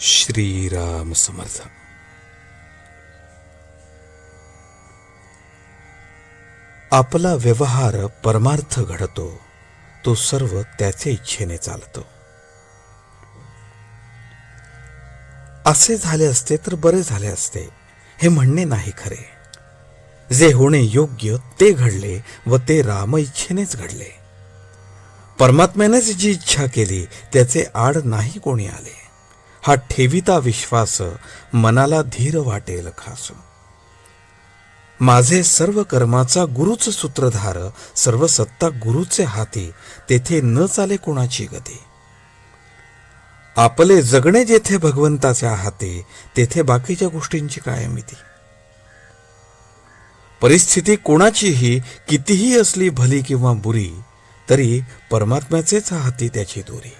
श्रीराम समर्थ. आपला व्यवहार परमार्थ घडतो तो सर्व त्याचे इच्छेने चालतो. असे झाले असते तर बरे झाले असते हे म्हणणे नाही खरे. जे होणे योग्य ते घडले व ते राम इच्छेनेच घडले. परमात्म्यानेच जी इच्छा केली त्याचे आड नाही कोणी आले. हा ठेविता विश्वास मनाला धीर वाटेल खास. माझे सर्व कर्माचा गुरुच सूत्रधार सर्व सत्ता गुरुचे हाती तेथे न चाले कोणाची गती. आपले जगणे जेथे भगवंताच्या हाती तेथे बाकीच्या गोष्टींची काय मिती परिस्थिती कोणाचीही कितीही असली भली किंवा बुरी तरी परमात्म्याचेच हाती त्याची दोरी.